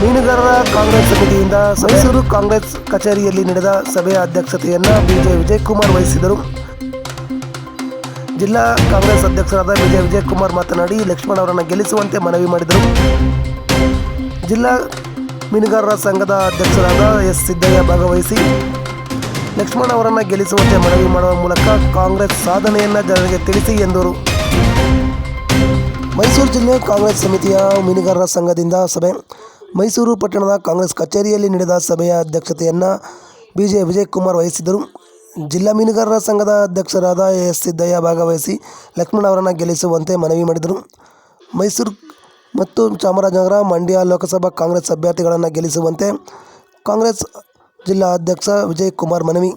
ಮೀನುಗಾರರ ಕಾಂಗ್ರೆಸ್ ಸಮಿತಿಯಿಂದ ಮೈಸೂರು ಕಾಂಗ್ರೆಸ್ ಕಚೇರಿಯಲ್ಲಿ ನಡೆದ ಸಭೆಯ ಅಧ್ಯಕ್ಷತೆಯನ್ನು ಬಿಜೆ ವಿಜಯಕುಮಾರ್ ವಹಿಸಿದರು. ಜಿಲ್ಲಾ ಕಾಂಗ್ರೆಸ್ ಅಧ್ಯಕ್ಷರಾದ ವಿಜಯ ವಿಜಯಕುಮಾರ್ ಮಾತನಾಡಿ, ಲಕ್ಷ್ಮಣ್ ಅವರನ್ನು ಗೆಲ್ಲಿಸುವಂತೆ ಮನವಿ ಮಾಡಿದರು. ಜಿಲ್ಲಾ ಮೀನುಗಾರರ ಸಂಘದ ಅಧ್ಯಕ್ಷರಾದ ಎಸ್ ಸಿದ್ದಯ್ಯ ಭಾಗವಹಿಸಿ, ಲಕ್ಷ್ಮಣ್ ಅವರನ್ನು ಗೆಲ್ಲಿಸುವಂತೆ ಮನವಿ ಮಾಡುವ ಮೂಲಕ ಕಾಂಗ್ರೆಸ್ ಸಾಧನೆಯನ್ನು ಜನರಿಗೆ ತಿಳಿಸಿ ಎಂದರು. ಮೈಸೂರು ಜಿಲ್ಲೆ ಕಾಂಗ್ರೆಸ್ ಸಮಿತಿಯ ಮೀನುಗಾರರ ಸಂಘದಿಂದ ಸಭೆ. ಮೈಸೂರು ಪಟ್ಟಣದ ಕಾಂಗ್ರೆಸ್ ಕಚೇರಿಯಲ್ಲಿ ನಡೆದ ಸಭೆಯ ಅಧ್ಯಕ್ಷತೆಯನ್ನು ಬಿಜೆ ವಿಜಯಕುಮಾರ್ ವಹಿಸಿದರು ಜಿಲ್ಲಾ ಮೀನುಗಾರರ ಸಂಘದ ಅಧ್ಯಕ್ಷರಾದ ಎಸ್ ಸಿದ್ದಯ್ಯ ಭಾಗವಹಿಸಿ ಲಕ್ಷ್ಮಣ್ ಅವರನ್ನು ಗೆಲ್ಲಿಸುವಂತೆ ಮನವಿ ಮಾಡಿದರು. ಮೈಸೂರು ಮತ್ತು ಚಾಮರಾಜನಗರ, ಮಂಡ್ಯ ಲೋಕಸಭಾ ಕಾಂಗ್ರೆಸ್ ಅಭ್ಯರ್ಥಿಗಳನ್ನು ಗೆಲ್ಲಿಸುವಂತೆ ಕಾಂಗ್ರೆಸ್ ಜಿಲ್ಲಾ ಅಧ್ಯಕ್ಷ ವಿಜಯಕುಮಾರ್ ಮನವಿ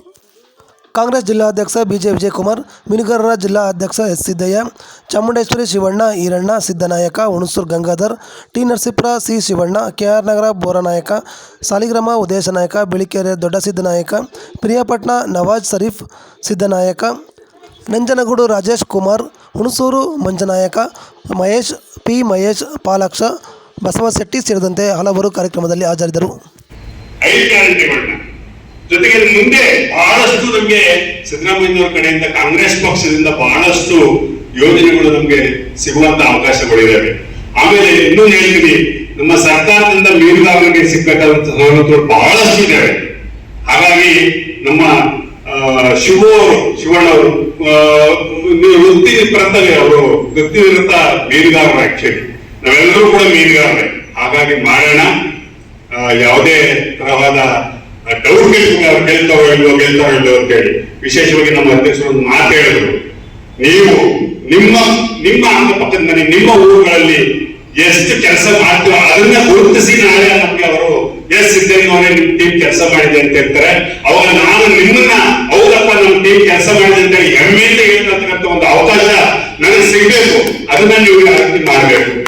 ಕಾಂಗ್ರೆಸ್ ಜಿಲ್ಲಾಧ್ಯಕ್ಷ ಬಿ ಜೆ ವಿಜಯಕುಮಾರ್, ಮೀನುಗಾರರ ಜಿಲ್ಲಾ ಅಧ್ಯಕ್ಷ S Siddaiah, Chamundeshwari Shivanna, Iranna, Siddanayaka, Hunsur Gangadhar, T Narasipura C Shivanna K R Nagar Boranayaka, Saligrama Udesha Nayaka Bilikere Dodda Siddanayaka Priyapatna Nawaz Sharif Siddanayaka, Nanjangud Rajesh Kumar, Hunsur Manjanayaka, Mahesh P Mahesh Palaksha Basavashetty ಸೇರಿದಂತೆ ಹಲವರು ಕಾರ್ಯಕ್ರಮದಲ್ಲಿ ಹಾಜರಿದ್ದರು. ಜೊತೆಗೆ ಮುಂದೆ ಬಹಳಷ್ಟು ನಮ್ಗೆ ಸಿದ್ದರಾಮಯ್ಯನವರ ಕಡೆಯಿಂದ ಕಾಂಗ್ರೆಸ್ ಪಕ್ಷದಿಂದ ಬಹಳಷ್ಟು ಯೋಜನೆಗಳು ನಮ್ಗೆ ಸಿಗುವಂತ ಅವಕಾಶಗಳಿದ್ದಾವೆ ಆಮೇಲೆ ಇನ್ನೂ ಹೇಳ್ತೀನಿ, ನಮ್ಮ ಸರ್ಕಾರದಿಂದ ಮೀನುಗಾರರಿಗೆ ಸಿಕ್ಕಂತ ಸವಲತ್ತುಗಳು ಬಹಳಷ್ಟು ಇದ್ದಾವೆ ಹಾಗಾಗಿ ನಮ್ಮ ಶಿವ ಶಿವಣ್ಣ ಅವರು ವೃತ್ತಿ ಪರತವೇ ಅವರು ವೃತ್ತಿನಿರತ ಮೀನುಗಾರರು ಆಕ್ಚುಲಿ ನಾವೆಲ್ಲರೂ ಕೂಡ ಮೀನುಗಾರರೇ. ಹಾಗಾಗಿ ಮಾಡೋಣ ಯಾವುದೇ ತರವಾದ ಅವ್ರು ಗೆಲ್ತಾವೋ ಇಲ್ವೋ ಗೆಲ್ತಾವೋ ಇಲ್ವೋ ಅಂತ ಹೇಳಿ. ವಿಶೇಷವಾಗಿ ನಮ್ಮ ಅಧ್ಯಕ್ಷರು ಒಂದು ಮಾತು ಹೇಳಿದ್ರು. ನೀವು ನಿಮ್ಮ ನಿಮ್ಮ ಅಕ್ಕಪಕ್ಕದ ಮನೆ, ನಿಮ್ಮ ಊರುಗಳಲ್ಲಿ ಎಷ್ಟು ಕೆಲಸ ಮಾಡ್ತೀವೋ ಅದನ್ನ ಗುರುತಿಸಿ ನಾಳೆ ನಮ್ಗೆ ಅವರು ಎಸ್ ಸಿದ್ದಯ್ಯನವರೇ ನಿಮ್ ಟೀಮ್ ಕೆಲಸ ಮಾಡಿದೆ ಅಂತ ಹೇಳ್ತಾರೆ. ಅವಾಗ ನಾನು ನಿಮ್ಮನ್ನ, ಹೌದಪ್ಪ, ನಮ್ ಟೀಮ್ ಕೆಲಸ ಮಾಡಿದೆ ಅಂತ ಹೇಳಿ ಹೆಮ್ಮೆಯಿಂದ ಹೇಳ್ತಕ್ಕಂಥ ಒಂದು ಅವಕಾಶ ನನಗೆ ಸಿಗ್ಬೇಕು. ಅದನ್ನ ನೀವು ಮಾಡಬೇಕು.